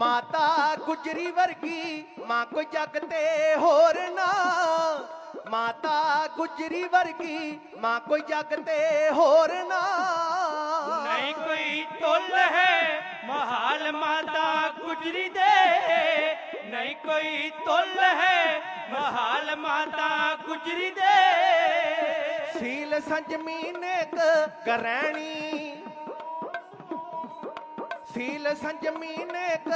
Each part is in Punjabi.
ਮਾਤਾ ਗੁਜਰੀ ਵਰਗੀ ਮਾਂ ਕੋਈ ਜੱਗ ਤੇ ਹੋਰ ਨਾ। ਮਾਤਾ ਗੁਜਰੀ ਵਰਗੀ ਮਾਂ ਕੋਈ ਜੱਗ ਤੇ ਹੋਰ ਨਾ। ਨਹੀਂ ਕੋਈ ਤੁੱਲ ਹੈ ਮਹਾਲ ਮਾਤਾ ਗੁਜਰੀ ਦੇ। ਨਹੀਂ ਕੋਈ ਤੁੱਲ ਹੈ ਮਹਾਲ ਮਾਤਾ ਗੁਜਰੀ ਦੇ। ਸੀਲ ਸੰਜਮੀ ਨੇਕ ਗਰੈਣੀ ਸੀਲ ਸੰਜਮੀ ਨੇਕ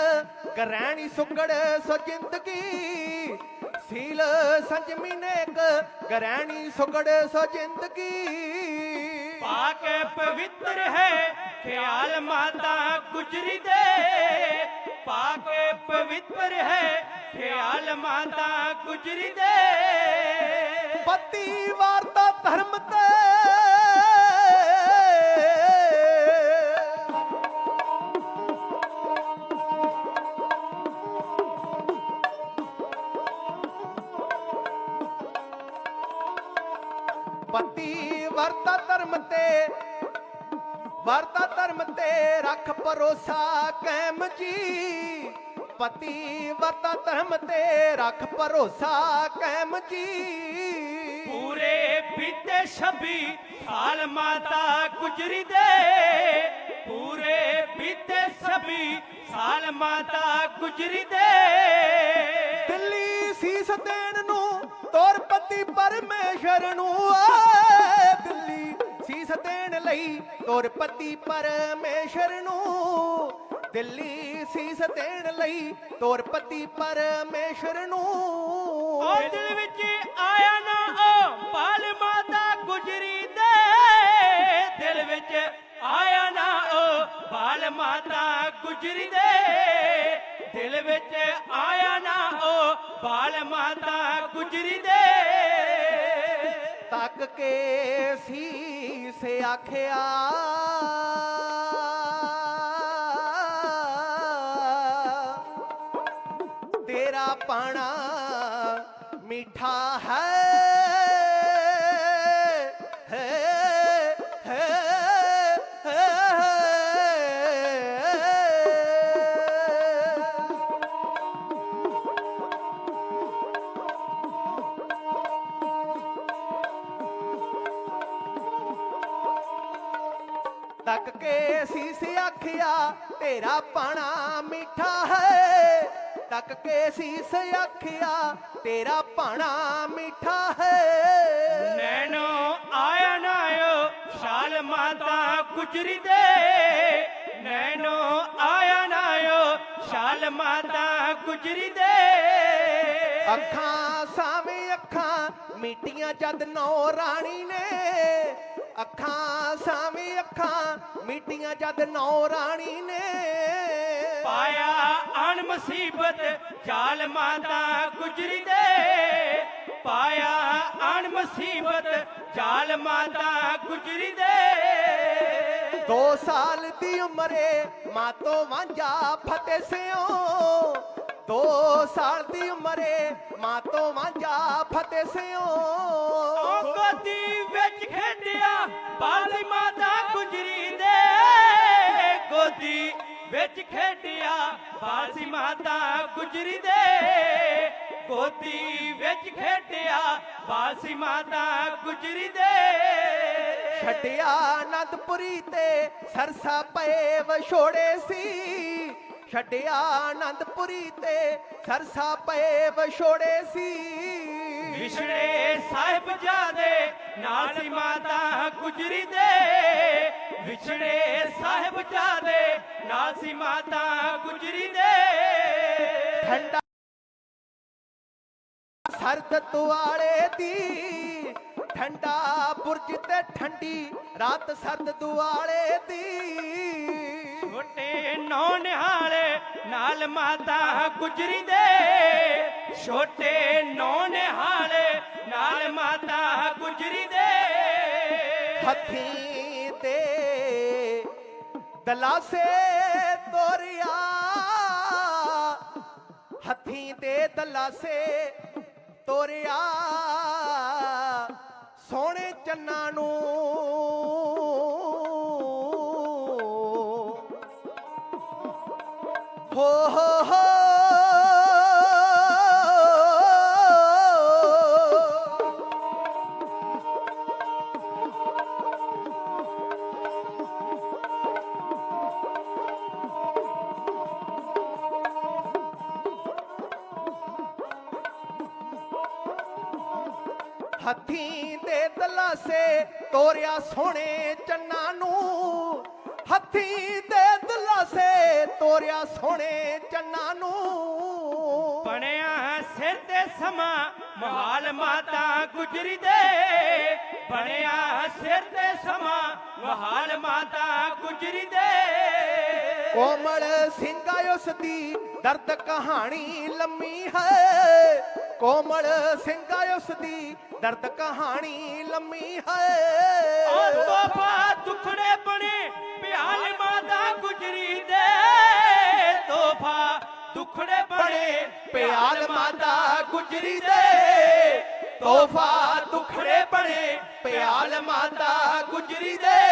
ਗਰੈਣੀ ਸੁਗੜ ਸੋ ਜ਼ਿੰਦਗੀ। ਸੀਲ ਸੰਜਮੀ ਨੇਕ ਗਰੈਣੀ ਸੁਗੜ ਸੋ ਜ਼ਿੰਦਗੀ। ਪਾਕ ਪਵਿੱਤਰ ਹੈ ਖਿਆਲ ਮਾਤਾ ਗੁਜਰੀ ਦੇ। ਪਾਕ ਪਵਿੱਤਰ ਹੈ ਖਿਆਲ ਮਾਤਾ ਗੁਜਰੀ ਦੇ। ਪਤੀ ਵਾਰਤਾ ਧਰਮ ਤੇ ਪਤੀ ਵਰਤਾ ਧਰਮ ਤੇ। ਵਰਤਾ ਧਰਮ ਤੇ ਰੱਖ ਭਰੋਸਾ ਕਾਇਮ ਜੀ। ਪਤੀ ਵਰਤਾ ਧਰਮ ਤੇ ਰੱਖ ਭਰੋਸਾ ਕਾਇਮ ਜੀ। ਪੂਰੇ ਬੀਤੇ ਛੱਬੀ ਸਾਲ ਮਾਤਾ ਗੁਜਰੀ ਦੇ। ਪੂਰੇ ਬੀਤੇ ਛੱਬੀ ਸਾਲ ਮਾਤਾ ਗੁਜਰੀ ਦੇ। ਦਿੱਲੀ ਸੀਸ ਦੇਣ ਨੂੰ ਤੋਰ ਪਤੀ ਪਰਮੇਸ਼ਰ ਨੂੰ ਆ ਦਿੱਲੀ। ਸੀਸ ਦੇਣ ਲਈ ਤੋਰ ਪਤੀ ਪਰਮੇਸ਼ਰ ਨੂੰ। ਦਿੱਲੀ ਸੀਸ ਦੇਣ ਲਈ ਤੋਰ ਪਤੀ ਪਰਮੇਸ਼ਰ ਨੂੰ। ਉਹ ਦਿਲ ਵਿੱਚ ਆਇਆ ਨਾ ਉਹ ਪਾਲ ਮਾਤਾ ਗੁਜਰੀ ਦੇ। ਦਿਲ ਵਿੱਚ ਆਇਆ ਨਾ ਉਹ ਪਾਲ ਮਾਤਾ ਗੁਜਰੀ ਦੇ। ਦਿਲ ਵਿੱਚ ਆਇਆ ਨਾ ਉਹ ਬਾਲ ਮਾਤਾ ਗੁਜਰੀ ਦੇ। ਤੱਕ ਕੇ ਸੀਸ ਆਖਿਆ। ਤੇਰਾ ਪਾਣਾ ਮਿੱਠਾ ਹੈ ਤੱਕ ਕੇ ਸੀਸ ਆਖਿਆ ਤੇਰਾ ਪਾਣਾ ਮਿੱਠਾ ਹੈ। ਤੱਕ ਕੇ ਸੀਸ ਆਖਿਆ ਤੇਰਾ ਪਾਣਾ ਮਿੱਠਾ ਹੈ। ਨੈਣੋ ਆਇਆ ਨਾ ਓ ਸ਼ਾਲ ਮਾਤਾ ਗੁਜਰੀ ਦੇ। ਨੈਣੋ ਆਇਆ ਨਾ ਓ ਸ਼ਾਲ ਮਾਤਾ ਗੁਜਰੀ ਦੇ। ਅੱਖਾਂ ਸਾਵੇਂ ਅੱਖਾਂ ਮੀਟੀਆਂ ਜਦ ਨੌ ਰਾਣੀ ਨੇ। ਅੱਖਾਂ ਮੀਟੀਆਂ ਜਦ ਨੌ ਰਾਣੀ ਨੇ। ਪਾਇਆ ਅਣ ਮੁਸੀਬਤ ਜਾਲ ਮਾਤਾ ਗੁਜਰੀ ਦੇ। ਪਾਇਆ ਅਣ ਮੁਸੀਬਤ ਜਾਲ ਮਾਤਾ ਗੁਜਰੀ ਦੇ। ਦੋ ਸਾਲ ਦੀ ਉਮਰੇ ਮਾਤੋਂ ਵਾਂਝਾ ਫਤਿਹ ਸਿਓ ਦੋ ਸਾਲ ਦੀ ਉਮਰੇ ਮਾਤੋਂ ਵਾਂਝਾ ਫਤਿਹ ਸਿਓ। ਗੋਦੀ ਵਿੱਚ ਖੇਡਿਆ ਬਾਲੀ ਮਾਤਾ ਗੁਜਰੀ ਦੇ। ਗੋਦੀ ਵਿੱਚ ਖੇਡਿਆ ਬਾਸੀ ਮਾਤਾ ਗੁਜਰੀ ਦੇ। ਗੋਦੀ ਵਿੱਚ ਖੇਡਿਆ ਬਾਸੀ ਮਾਤਾ ਗੁਜਰੀ ਦੇ। ਛੱਡਿਆ ਆਨੰਦਪੁਰੀ ਤੇ ਸਰਸਾ ਪਏ ਵਿਛੋੜੇ ਸੀ। ਛੱਡਿਆ ਆਨੰਦਪੁਰੀ ਤੇ ਸਰਸਾ ਪਏ ਵਿਛੋੜੇ ਸੀ। ਵਿਛੜੇ ਸਾਹਿਬ ਜਾਦੇ ਨਾਲ ਸੀ ਮਾਤਾ ਗੁਜਰੀ ਦੇ। ਵਿਛੜੇ ਸਾਹਿਬ ਜਾਦੇ ਨਾਲ ਸੀ ਮਾਤਾ ਗੁਜਰੀ ਦੇ। ਠੰਡਾ ਸਰਦ ਦੁਆਲੇ ਦੀ ਠੰਡਾ ਬੁਰਜ ਤੇ ਠੰਡੀ ਰਾਤ ਸਰਦ ਦੁਆਲੇ ਦੀ। ਛੋਟੇ ਨੌ ਨਿਹਾਲੇ ਨਾਲ ਮਾਤਾ ਗੁਜਰੀ ਦੇ। ਛੋਟੇ ਨੌ ਨਿਹਾਲੇ ਨਾਲ ਮਾਤਾ ਗੁਜਰੀ ਦੇ। ਹੱਥੀਂ ਤੇ ਦਲਾਸੇ ਤੋਰਿਆ। ਹੱਥੀਂ ਤੇ ਦਲਾਸੇ ਤੋਰਿਆ। ਸੋਹਣੇ ਚੰਨਾਂ ਨੂੰ ਹੋ ਹੋ ਹੋ ਹੱਥੀਂ ਦੇ ਦਲਾਸੇ ਤੋਰਿਆ ਸੋਹਣੇ ਚੰਨਾ ਨੂੰ ਹੱਥੀਂ ਦੇ ਦਲਾਸੇ ਤੋਰਿਆ ਸੋਹਣੇ ਚੰਨਾ ਨੂੰ। ਬਣਿਆ ਸਿਰ ਤੇ ਸਮਾਂ ਮਹਾਲ ਮਾਤਾ ਗੁਜਰੀ ਦੇ। ਬਣਿਆ ਸਿਰ ਤੇ ਸਮਾਂ ਮਹਾਲ ਮਾਤਾ ਗੁਜਰੀ ਦੇ। ਕੋਮਲ ਸਿੰਘਾ ਉਸ ਦੀ ਦਰਦ ਕਹਾਣੀ ਲੰਮੀ ਹੈ। ਕੋਮਲ ਸਿੰਘਾ ਉਸ ਦੀ ਦਰਦ ਕਹਾਣੀ ਲੰਮੀ ਹੈ। ਤੋਹਫਾ ਦੁਖੜੇ ਬਣੇ ਦੁਖੜੇ ਪਿਆਲ ਮਾਤਾ ਗੁਜਰੀ ਦੇ। ਤੋਹਫਾ ਦੁਖੜੇ ਤੋਹਫਾ ਦੁਖੜੇ ਬਣੇ ਪਿਆਲ ਮਾਤਾ ਗੁਜਰੀ ਦੇ।